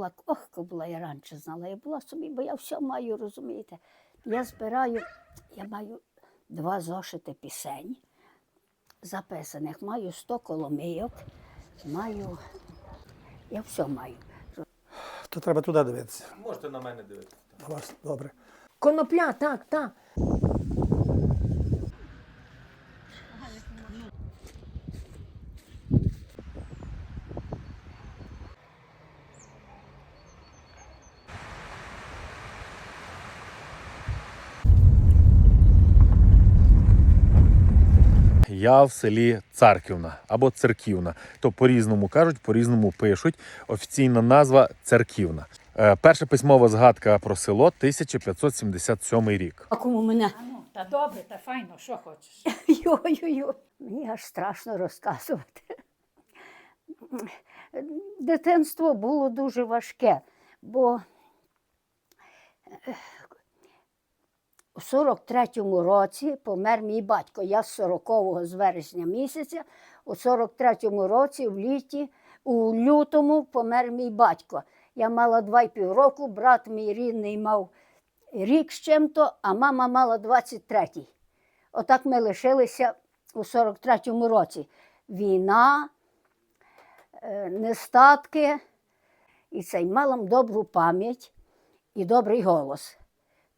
Була Ох, була я раніше знала, я була собі, бо я все маю, розумієте. Я збираю, я маю два зошити пісень записаних, маю 100 коломийок, маю, я все маю. То треба туди дивитися. Можете на мене дивитися. Добре. Конопля, так, так. Я в селі Царківна або Церківна. То по-різному кажуть, по-різному пишуть. Офіційна назва Церківна. Е, Перша письмова згадка про село 1577 рік. А кому мене? Ну, та добре, та файно, що хочеш. Йо-йо-йо. Мені аж страшно розказувати. Дитинство було дуже важке, бо е, у 43-му році помер мій батько. Я з 40-го з вересня місяця. У 43-му році, в літі, у лютому помер мій батько. Я мала два й пів року, брат мій рідний мав рік з чим-то, а мама мала 23-й. Отак ми лишилися у 43-му році. Війна, е, нестатки, і цей мала добру пам'ять і добрий голос.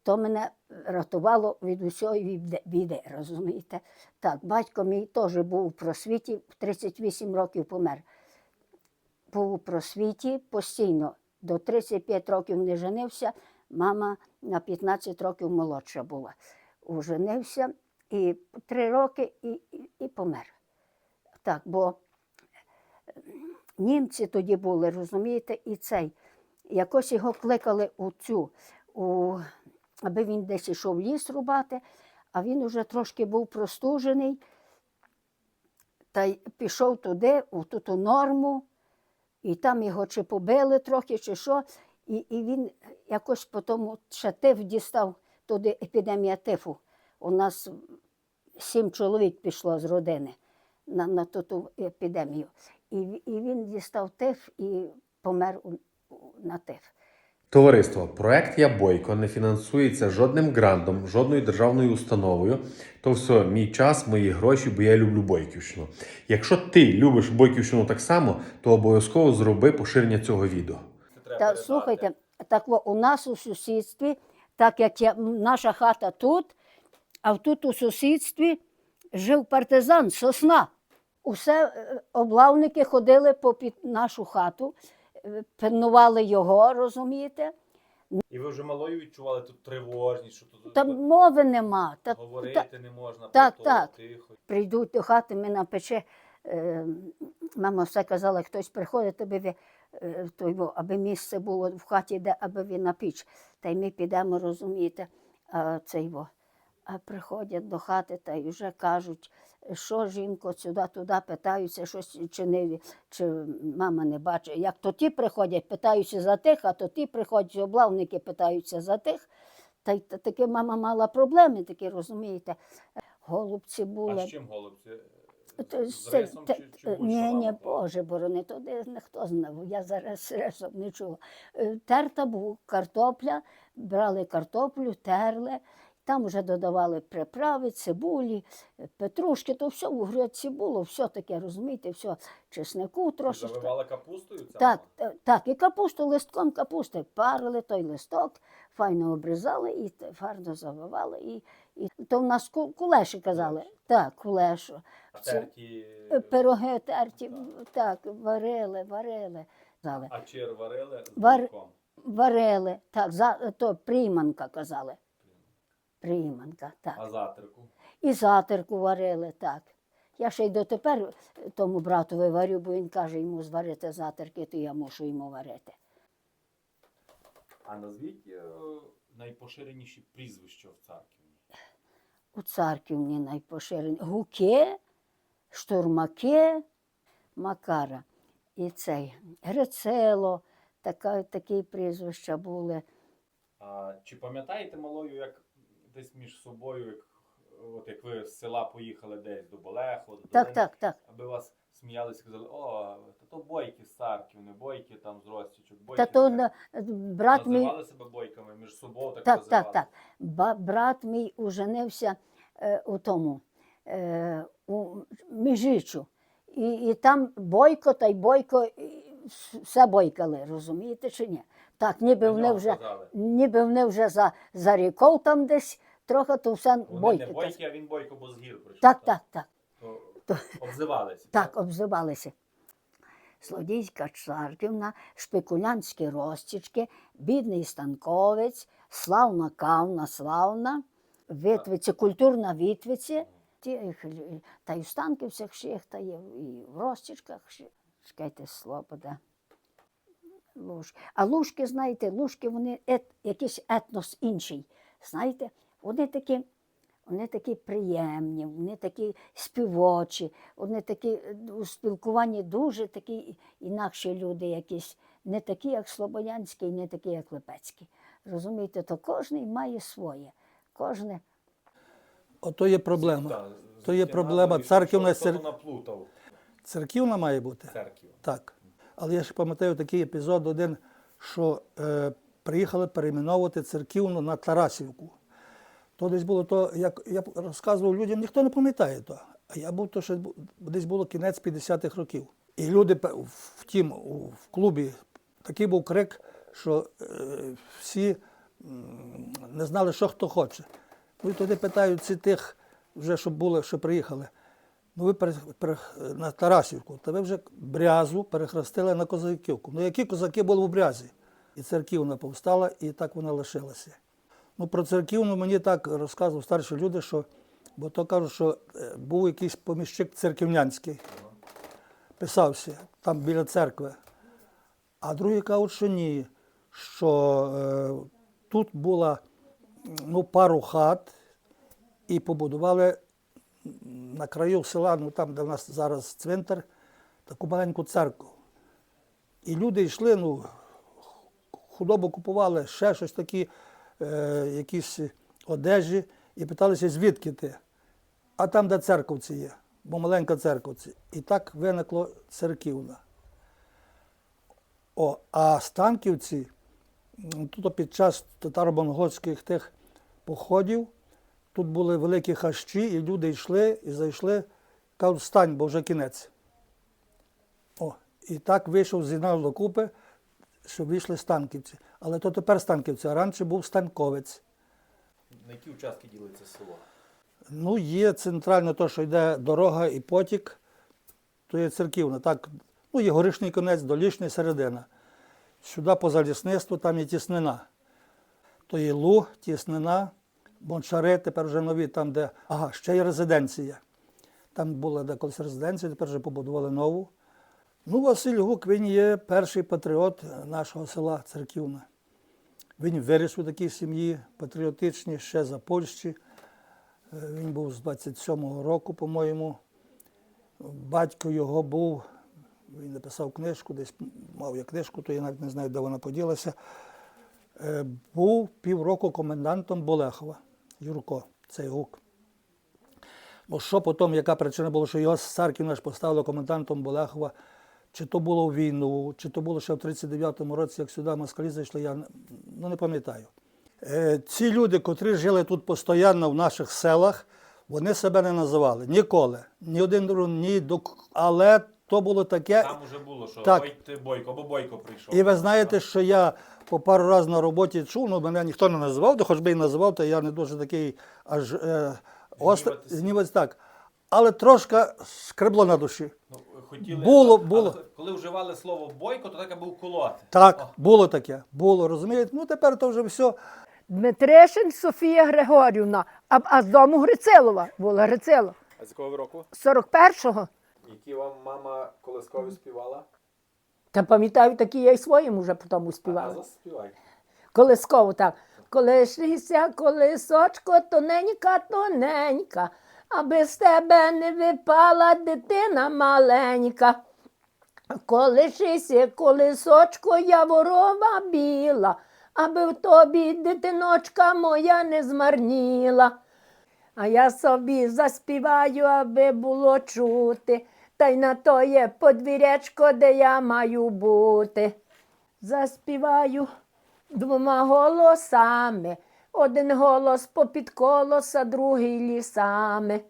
То мене рятувало від усього біди- розумієте? Так, батько мій теж був у просвіті, в 38 років помер. Був у просвіті постійно. До 35 років не женився, мама на 15 років молодша була. Уженився і три роки і, і, і помер. Так, бо е, німці тоді були, розумієте, і цей. Якось його кликали у цю, у, аби він десь йшов ліс рубати, а він уже трошки був простужений, та й пішов туди, у ту норму, і там його чи побили трохи, чи що. І, і він якось потім ще тиф дістав туди епідемія тифу. У нас сім чоловік пішло з родини на, на ту, епідемію. І, і він дістав тиф і помер на тиф. Товариство, проект Я Бойко не фінансується жодним грантом, жодною державною установою. То все мій час, мої гроші, бо я люблю Бойківщину. Якщо ти любиш Бойківщину так само, то обов'язково зроби поширення цього відео. Та слухайте, так у нас у сусідстві, так як я, наша хата тут, а тут у сусідстві жив партизан, сосна. Усе е, облавники ходили по під нашу хату, е, пильнували його, розумієте? І ви вже малою відчували тут тривожність, що тут Там мови нема. Так, та- не можна, так, про то, так. тихо. прийдуть до хати, ми на пече. Е, мама все казала, хтось приходить, аби, ви, е, той, аби місце було в хаті, де аби ви на піч. Та й ми підемо, розумієте, а, цей, во. А приходять до хати та й вже кажуть, що жінко, сюди, туди питаються, щось чи, чи мама не бачить. Як то ті приходять, питаються за тих, а то ті приходять, облавники питаються за тих. Та й таки мама мала проблеми, такі, розумієте. Голубці були. А з чим голубці? З рисом та- чи, чи Ні, ні, Боже борони, то де ніхто знав. Я зараз з рисом не чула. Е, Терта був картопля, брали картоплю, терли, там вже додавали приправи, цибулі, е, петрушки, то все в грядці було, все таке, розумієте, все, чеснику трошечки. Завивали капустою? Так, е, так, і капусту листком капусти парили той листок, файно обрізали і фарно завивали. І, і то в нас кулеші казали. Так, кулешу. Терті... Е, Пироги терті, так, варили, варили. Казали. А чир варили з Вар- Варили, так, за, то прийманка казали. Прийманка, так. А затирку? І затирку варили, так. Я ще й дотепер тому братові варю, бо він каже йому зварити затирки, то я мушу йому варити. А назвіть е, найпоширеніші прізвища в церкві. У царківні найпоширені гуки, штурмаки, Макара. І цей Грицело, така, такі прізвища були. А чи пам'ятаєте малою, як десь між собою, як, от як ви з села поїхали десь до Болеху, до Так, Долини, так, так. аби вас сміялися, казали, о, та то бойки з царків, не бойки там з Ростічок, бойки. Та то на- брат мій. Називали себе бойками між собою, так, Так, називали. так, так. Ба- брат мій уженився е, у тому, е, у Міжичу. І, і там бойко та й бойко, і все бойкали, розумієте чи ні? Так, ніби вони нього вже, казали. ніби вони вже за, за ріков там десь трохи, то все Вони бойки. не бойки, а він бойко, бо з гір прийшов. Так, так, так. То обзивалися. Так, обзивалися. Злодійська царківна, шпекулянтські розтічки, бідний станковець, славна кавна, славна, витвиці, культурна вітвиці. Лю- Та й у станківцях шихта є, і в розтічках. Чекайте, слово буде. А лужки, знаєте, лужки, вони ет, якийсь етнос інший. Знаєте, вони такі, вони такі приємні, вони такі співочі, вони такі е, у спілкуванні дуже такі інакші люди, якісь не такі, як Слободянський, не такі, як Липецький. Розумієте, то кожен має своє. Кожне. Ото є проблема. Так, То є проблема. Церківна Церківна має бути. церкві. Так. Але я ще пам'ятаю такий епізод один, що е, приїхали перейменовувати церківну на Тарасівку. То десь було то, як я розказував людям, ніхто не пам'ятає то. А я був то бу- десь було кінець 50-х років. І люди втім, в клубі такий був крик, що е, всі не знали, що хто хоче. Ну і туди питають ці тих, вже що були, що приїхали. Ну, ви пере, пере, на Тарасівку, та ви вже брязу перехрестили на козаківку. Ну, які козаки були в брязі? І церківна повстала, і так вона лишилася. Ну, про церківну мені так розказували старші люди, що, бо то кажуть, що е, був якийсь поміщик церківнянський, писався там біля церкви. А другі кажуть, що ні, що е, тут була ну, пару хат, і побудували на краю села, ну там, де в нас зараз цвинтар, таку маленьку церкву. І люди йшли, ну, худобу купували, ще щось такі, е, якісь одежі, і питалися, звідки ти? А там, де церковці є, бо маленька церковці. І так виникло церківна. О, а станківці, тут під час татаро-монгольських тих походів, тут були великі хащі, і люди йшли і зайшли, кажуть, встань, бо вже кінець. О, і так вийшов, зігнав докупи, що вийшли станківці. Але то тепер станківці, а раніше був станковець. На які участки ділиться село? Ну, є центрально то, що йде дорога і потік, то є церківна. Так, ну, є горішній конець, долішній середина. Сюди по залісництву там є тіснина. То є луг, тіснина, бончари, тепер вже нові, там, де. Ага, ще є резиденція. Там була де колись резиденція, тепер вже побудували нову. Ну, Василь Гук, він є перший патріот нашого села Церківна. Він виріс у такій сім'ї патріотичній, ще за Польщі. Е, Він був з 27-го року, по-моєму. Батько його був, він написав книжку, десь мав я книжку, то я навіть не знаю, де вона поділася. Е, Був півроку комендантом Болехова, Юрко, цей гук. Бо що потім, яка причина була, що його з Харків ж поставили комендантом Болехова, чи то було в війну, чи то було ще в 39-му році, як сюди москалі зайшли, я ну, не пам'ятаю. Е, Ці люди, котрі жили тут постійно в наших селах, вони себе не називали ніколи. Ні один ні до але то було таке. Там уже було, що Так. ой, ти бойко, або бойко прийшов. І ви знаєте, що я по пару разів на роботі чув, ну мене ніхто не називав, то хоч би і називав, то я не дуже такий аж е, Гніватися. знімець так. Але трошки скребло на душі. Ну, хотіли, Було, але було. коли вживали слово бойко, то таке був колоти. Так, було таке, було, розумієте? Ну тепер то вже все. Дмитришин Софія Григорівна, а, а з дому Грицилова була Грицилова. А з якого ви року? 41-го. Які вам мама колискові співала? Та пам'ятаю, такі я й своїм уже потім А співала. заспівай. Колисково так. Колишнися, колисочко, тоненька, тоненька, аби з тебе не випала дитина маленька. Колишися, колисочко, яворова біла, аби в тобі дитиночка моя не змарніла. А я собі заспіваю, аби було чути. Та й на тоє подвір'ячко, де я маю бути. Заспіваю двома голосами. Один голос попід колоса, другий лісами.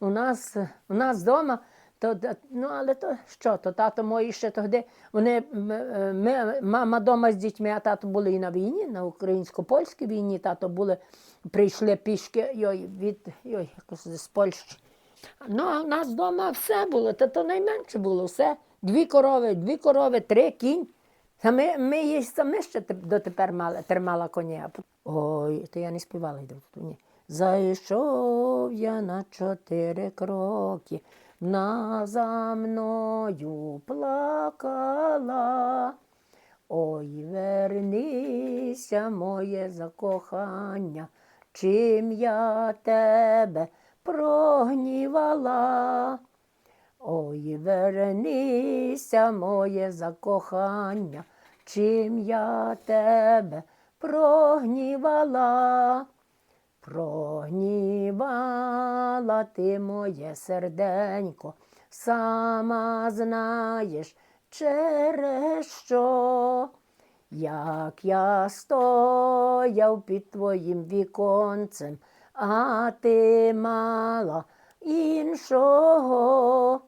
У нас, у нас вдома, то, то- ну але то що, то тато мої ще тоді, вони, е, ми, мама вдома з дітьми, а тато були і на війні, на українсько-польській війні, тато були, прийшли пішки йой, від, йой, якось з Польщі. Ну, а в нас вдома все було, та то найменше було все. Дві корови, дві корови, три кінь. А ми, ми її самі ще дотепер мали, тримала коня. Ой, то я не співала йду. Ні. Зайшов я на чотири кроки, вона за мною плакала. Ой, вернися, моє закохання, чим я тебе прогнівала. Ой, вернися, моє закохання, чим я тебе прогнівала. Прогнівала ти моє серденько, сама знаєш, через що. Як я стояв під твоїм віконцем, а ти мала іншого.